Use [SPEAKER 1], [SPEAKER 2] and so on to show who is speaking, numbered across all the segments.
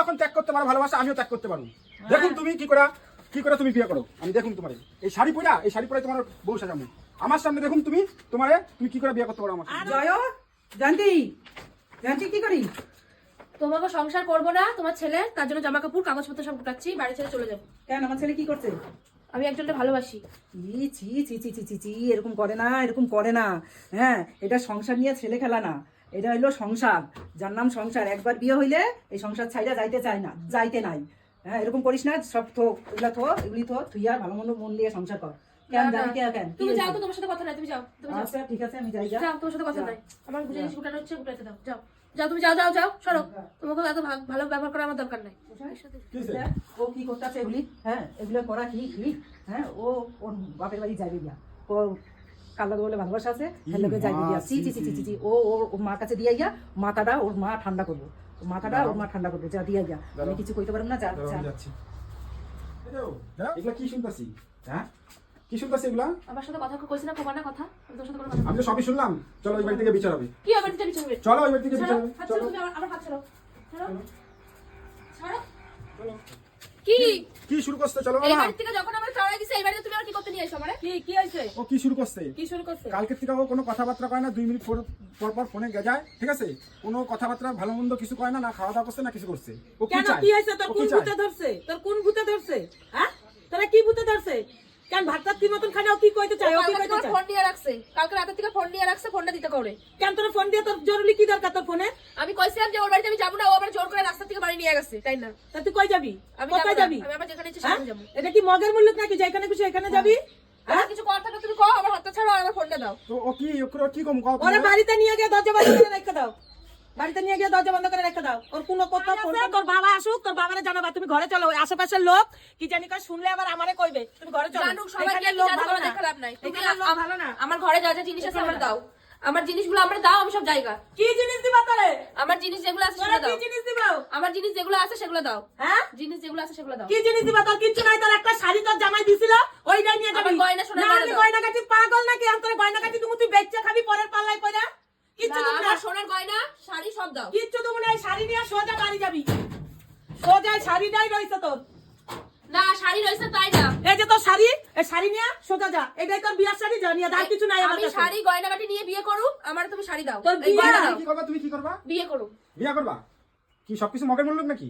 [SPEAKER 1] যখন ত্যাগ করতে পারো ভালোবাসা আমিও ত্যাগ করতে পারব। দেখুন তুমি কি করা কি করে তুমি বিয়ে করো? আমি দেখুন তোমার। এই শাড়ি পরা এই শাড়ি পরে তোমার বউ সাজামু। আমার সামনে দেখুন তুমি তোমার তুমি কি করে বিয়ে করতে পারো আমার সামনে?
[SPEAKER 2] জয় জানতি জানতি কি করি?
[SPEAKER 3] তোমাকে সংসার করব না তোমার ছেলে তার জন্য জামা কাপড় কাগজপত্র সব গোটাচ্ছি বাড়ি ছেড়ে চলে যাব।
[SPEAKER 2] কেন আমার ছেলে কি করছে?
[SPEAKER 3] আমি একজনকে ভালোবাসি।
[SPEAKER 2] ছি ছি ছি ছি ছি ছি এরকম করে না এরকম করে না। হ্যাঁ এটা সংসার নিয়ে ছেলে খেলা না। এটা হইল সংসার। যার নাম সংসার। একবার বিয়ে হইলে এই সংসার ছাইরা যাইতে চায় না যাইতে নাই। হ্যাঁ এরকম করিস না সব থো এগুলা থো এগুলি থো থুইয়া ভালো মন্দ মন দিয়ে সংসার কর। কেন
[SPEAKER 3] না, না।
[SPEAKER 2] জানি কে কেন
[SPEAKER 3] তুমি যাও তো তোমার সাথে কথা নাই তুমি যাও তুমি যাও।
[SPEAKER 2] আচ্ছা ঠিক আছে আমি যাই
[SPEAKER 3] যাও তোমার সাথে কথা নাই। আমার জিনিস গুটানো হচ্ছে গুটাতে দাও। যাও। যাও তুমি যাও যাও যাও সরো। তোমাকে এত ভালো ব্যবহার করার আমার দরকার নাই।
[SPEAKER 2] ও কি করতেছে এগুলি? হ্যাঁ এগুলো করা কি কি? হ্যাঁ ও ওর বাপের বাড়ি যাবে গিয়া। ও বলে ভালোবাসা আছে হের লোকে যাইবে গিয়া চি চি চি চি চি ও ওর মার কাছে দিয়ে গিয়া মাথাটা ওর মা ঠান্ডা করব। ওর মাথাটা ওর মা ঠান্ডা করব যা দিয়ে গিয়া আমি কিছু কইতে পারব না যা
[SPEAKER 1] যাচ্ছি। এই এগুলা কি শুনতাছি? হ্যাঁ? কি শুনতাছি এগুলা?
[SPEAKER 3] আমার সাথে কথা কইছি না প্রমাণ কথা? আমি তোর সাথে কোনো কথা
[SPEAKER 1] আমি তো সবই শুনলাম। চলো ওই বাড়ি থেকে বিচার হবে।
[SPEAKER 3] কি হবে দিতে বিচারবে
[SPEAKER 1] চলো ওই বাড়ি থেকে বিচার হবে। চলো।
[SPEAKER 3] আমার আমার হাত ছাড়ো। ছাড়ো। ছাড়ো।
[SPEAKER 1] চলো।
[SPEAKER 3] কি?
[SPEAKER 1] কি? শুরু করতে চলো
[SPEAKER 3] এই বাড়ি থেকে যখন আমরা চড়াই দিছি এই বাড়িতে তুমি আর কি করতে নিয়ে এসো আমারে?
[SPEAKER 2] কি কি হয়েছে?
[SPEAKER 1] ও কি শুরু করছে?
[SPEAKER 2] কি শুরু করছে?
[SPEAKER 1] কালকে থেকে ও কোনো কথাবার্তা কয় না দুই মিনিট পর পর পর ফোনে যায় ঠিক আছে? কোনো কথাবার্তা ভালো মন্দ কিছু কয় না না খাওয়া দাওয়া করছে না কিছু করছে। ও কি চায়?
[SPEAKER 4] কি হয়েছে? তোর কোন
[SPEAKER 1] কি
[SPEAKER 4] ভূতে ধরছে? তোর কোন ভূতে ধরছে? হ্যাঁ? তোরা কি ভূতে ধরছে? কেন ভাতটা তুই মতন খানা ও কি কইতে চায়? ও কি কইতে চায়?
[SPEAKER 3] ফোন নিয়ে রাখছে। কালকে রাতের থেকে ফোন নিয়ে রাখছে ফোনটা দিতে করে।
[SPEAKER 4] তোর ফোন দিয়ে তোর জরুরি কি দরকার তোর ফোনে?
[SPEAKER 3] আমি কইছিলাম যে ওর বাড়িতে আমি যাব না ও আবার জোর করে রাস্তা থেকে বাড়ি নিয়ে গেছে তাই না?
[SPEAKER 4] তা তুই কই যাবি?
[SPEAKER 3] আমি
[SPEAKER 4] কোথায়
[SPEAKER 3] যাবি আমি আবার যেখানে ইচ্ছে
[SPEAKER 4] হ্যাঁ?
[SPEAKER 3] সেখানে যাব।
[SPEAKER 4] এটা কি মগের মূল্য নাকি? যেখানে খুশি এখানে যাবি?
[SPEAKER 3] কিছু কথা থাকলে তুমি কও আমার হাতটা ছাড়ো আমার ফোনটা দাও।
[SPEAKER 1] ও কি ও কি কম কও
[SPEAKER 4] ওরে বাড়িতে নিয়ে গিয়ে দরজা বন্ধ করে রেখে দাও। বাড়িতে নিয়ে গিয়ে দরজা বন্ধ করে রেখে দাও। ওর কোনো কথা ফোন তোর বাবা আসুক তোর বাবারে জানাবা তুমি ঘরে চলো ওই আশেপাশের লোক কি জানি কয় শুনলে আবার আমারে কইবে তুমি ঘরে চলো।
[SPEAKER 3] জানুক সবাই
[SPEAKER 4] লোক ভালো
[SPEAKER 3] আমার
[SPEAKER 4] না।
[SPEAKER 3] দেখা লাভ নাই। তুমি
[SPEAKER 4] এখানে লোক ভালো না।
[SPEAKER 3] আমার ঘরে যা যা জিনিস আছে আমার দাও। আমার জিনিসগুলো আমরা দাও আমি সব জায়গা।
[SPEAKER 4] কি জিনিস দিবা তোরে
[SPEAKER 3] আমার জিনিস যেগুলো আছে সেগুলো
[SPEAKER 4] কি জিনিস দিবা?
[SPEAKER 3] আমার জিনিস যেগুলো আছে সেগুলো দাও।
[SPEAKER 4] হ্যাঁ?
[SPEAKER 3] জিনিস যেগুলো আছে সেগুলো দাও।
[SPEAKER 4] কি জিনিস দিবা তোর? কিচ্ছু নাই তোর একটা শাড়ি তোর জামাই দিছিল ওইটাই নিয়ে যাবি।
[SPEAKER 3] গয়না সোনার
[SPEAKER 4] না
[SPEAKER 3] গয়না
[SPEAKER 4] আমি গয়না কাটি পাগল নাকি? আমি তোর গয়না কাটি তুমি তুই বেচে খাবি পরের পাল্লাই পয়রা কিচ্ছু
[SPEAKER 3] না,
[SPEAKER 4] না
[SPEAKER 3] আমার সোনার গয়না শাড়ি সব দাও।
[SPEAKER 4] কিচ্ছু দেবো না শাড়ি নিয়ে সোজা বাড়ি যাবি। সোজা এই শাড়িটাই রয়েছে তোর।
[SPEAKER 3] না শাড়ি রয়েছে তাই না
[SPEAKER 4] এই যে তোর শাড়ি এই শাড়ি নিয়ে সোজা যা। এটাই তোর বিয়ার শাড়ি যা নিয়ে আর কিছু নাই আমার
[SPEAKER 3] আমি
[SPEAKER 4] কাছে।
[SPEAKER 3] শাড়ি গয়না নিয়ে বিয়ে আমার তুমি শাড়ি দাও।
[SPEAKER 4] তোর বিয়ে?
[SPEAKER 3] দাও
[SPEAKER 1] কি করবা তুমি কি করবা?
[SPEAKER 3] বিয়ে করুক।
[SPEAKER 1] বিয়া করবা? কি সবকিছু মগের মূল্য নাকি?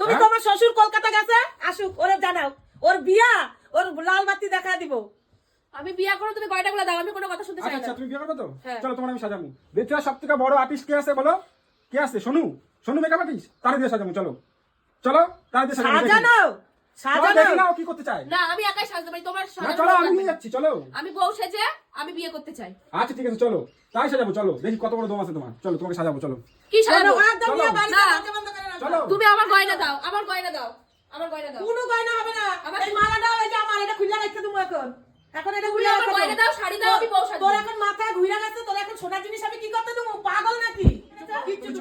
[SPEAKER 4] তুমি
[SPEAKER 1] হ্যাঁ?
[SPEAKER 4] তোমার শ্বশুর কলকাতা গেছে? আসুক ওরে জানাও। ওর বিয়া ওর লাল বাতি দেখা দিব।
[SPEAKER 3] আমি বিয়ে করো তুমি গয়নাগুলো দাও আমি কোনো কথা শুনতে
[SPEAKER 1] আচ্ছা
[SPEAKER 3] চাই
[SPEAKER 1] আচ্ছা
[SPEAKER 3] না।
[SPEAKER 1] তুমি বিয়ে করবে তো?
[SPEAKER 3] হ্যাঁ।
[SPEAKER 1] চলো তোমার আমি সাজামু। সব থেকে বড় আর্টিস্ট কে আছে বলো? কে আছে? সোনু। সোনু মেকআপ আর্টিস্ট তারে দিয়ে সাজামু চলো। চলো তারে দিয়ে সাজামু
[SPEAKER 4] সাজানো!
[SPEAKER 1] চলো,
[SPEAKER 4] সাজানো
[SPEAKER 1] দেখি না ও কি করতে চায়।
[SPEAKER 3] না আমি একাই সাজতে পারি তোমার
[SPEAKER 1] চলো আমি নিয়ে যাচ্ছি চলো।
[SPEAKER 3] আমি বউ সেজে আমি বিয়ে করতে চাই।
[SPEAKER 1] আচ্ছা ঠিক আছে চলো। তাই সাজাবো চলো। দেখি কত বড় দম আছে তোমার। চলো তোমাকে সাজাবো চলো।
[SPEAKER 3] কি সাজাবো?
[SPEAKER 4] একদম নিয়ে বাড়িতে
[SPEAKER 3] না।
[SPEAKER 4] দরজা বন্ধ করে রাখো।
[SPEAKER 1] চলো।
[SPEAKER 3] তুমি আমার গয়না দাও আমার গয়না দাও আমার গয়না দাও।
[SPEAKER 4] কোনো গয়না হবে না।
[SPEAKER 3] আমার-
[SPEAKER 4] এই মালাটাও এই যে আমার এটা খুলে রাখতে তুমি এখন। এখন এটা খুলে
[SPEAKER 3] গয়না দাও শাড়ি দাও আমি বউ সাজবো।
[SPEAKER 4] তোর এখন মাথা ঘুরে গেছে তোর এখন সোনার জিনিস আমি কি করতে দেবো? পাগল নাকি?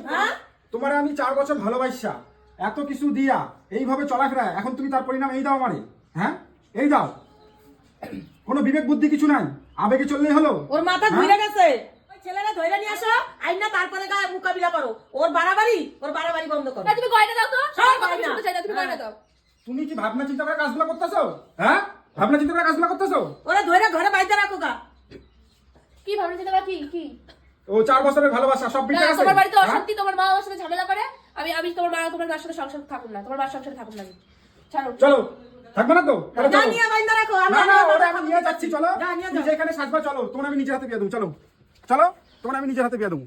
[SPEAKER 4] হ্যাঁ?
[SPEAKER 1] তোমার আমি চার বছর ভালোবাসা। এত কিছু দিয়া এইভাবে চলাফেরা এখন তুমি তার পরিণাম এই দাও আমারে। হ্যাঁ? এই দাও। কোনো বিবেক বুদ্ধি কিছু নাই। আবেগে চললেই হলো।
[SPEAKER 4] ওর মাথা
[SPEAKER 1] হ্যাঁ?
[SPEAKER 4] ঘুরে গেছে। ছেলেরা ধরে নিয়ে আসো আইনা তারপরে গায়ে মোকাবিলা করো। ওর বাড়াবাড়ি ওর বাড়াবাড়ি বন্ধ করো।
[SPEAKER 3] তুমি গয়না দাও তো।
[SPEAKER 4] সব গয়না।
[SPEAKER 3] না তুমি
[SPEAKER 4] হ্যাঁ।
[SPEAKER 3] গয়না দাও।
[SPEAKER 1] তুমি কি ভাবনা চিন্তা করে কাজগুলো করতেছো? হ্যাঁ? ভাবনা চিন্তা করে কাজগুলো করতেছো?
[SPEAKER 4] ওরা ধরে ঘরে বাইতে রাখো গা।
[SPEAKER 3] কি ভাবনা চিন্তা করা কি? কি?
[SPEAKER 1] ও চার বছরের ভালোবাসা সব
[SPEAKER 3] না
[SPEAKER 1] বিটে আছে
[SPEAKER 3] তোমার বাড়িতে
[SPEAKER 1] হ্যাঁ?
[SPEAKER 3] অশান্তি তোমার মা আমার সাথে ঝামেলা করে আমি আমি তোমার মা তোমার মার সাথে সংসার থাকুন না তোমার মার সংসারে থাকুন না। ছাড়ো।
[SPEAKER 1] চলো থাকবে না তো? তাহলে
[SPEAKER 4] যা
[SPEAKER 1] চলো।
[SPEAKER 4] নিয়ে বাইন্দা রাখো আমি
[SPEAKER 1] না
[SPEAKER 4] আমার
[SPEAKER 1] ওটা আমি নিয়ে যাচ্ছি চলো। তুমি। যেখানে সাজবা চলো। তোমার আমি নিজের হাতে বিয়ে দেবো চলো। চলো তোমার আমি নিজের হাতে বিয়ে দেবো।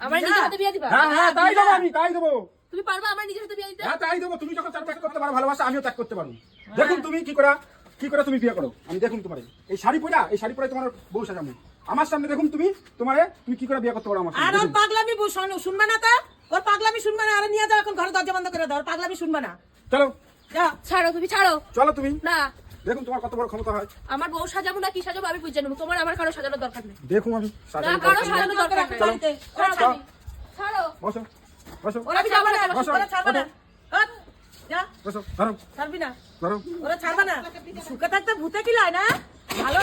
[SPEAKER 3] আমার নিজের হাতে বিয়ে দিবা?
[SPEAKER 1] হ্যাঁ হ্যাঁ তাই দেবো আমি তাই দেবো।
[SPEAKER 3] তুমি পারবা আমার নিজের হাতে বিয়ে দিতে?
[SPEAKER 1] হ্যাঁ তাই দেবো। তুমি যখন ত্যাগ করতে পারো ভালোবাসা আমিও ত্যাগ করতে পারব। দেখুন তুমি কি করা কি করে তুমি বিয়ে করো? আমি দেখুন তোমার। এই শাড়ি পরা এই শাড়ি পরে তোমার বউ সাজামু আমার সামনে দেখুন তুমি তোমারে তুমি কি করে বিয়ে করতে পারো আমার
[SPEAKER 4] আর ওর পাগলামি শুনবে না তা? ওর পাগলামি শুনবে না আরে নিয়ে যাও এখন ঘরে দরজা বন্ধ করে দাও ওর পাগলামি শুনবে না।
[SPEAKER 1] চলো।
[SPEAKER 4] যা
[SPEAKER 3] ছাড়ো তুমি ছাড়ো।
[SPEAKER 1] চলো তুমি।
[SPEAKER 3] না।
[SPEAKER 1] দেখুন তোমার কত বড় ক্ষমতা হয়।
[SPEAKER 3] আমার বউ সাজাবো না কি সাজাবো আমি বুঝে নেব। তোমার আমার কারও সাজানোর দরকার নেই।
[SPEAKER 1] দেখুন আমি সাজানো কারও
[SPEAKER 3] সাজানোর দরকার নেই।
[SPEAKER 4] চলো।
[SPEAKER 3] ছাড়ো
[SPEAKER 1] বসো বসো।
[SPEAKER 4] ওরা ছাড়বে না
[SPEAKER 1] বসো,
[SPEAKER 4] ওরা ছাড়বে না। যা।
[SPEAKER 1] বসো। ধরো।
[SPEAKER 4] ছাড়বি না।
[SPEAKER 1] ধরো।
[SPEAKER 4] ওরা ছাড়বে না। সুখে থাকতে ভূতে কিলায় না? ভালো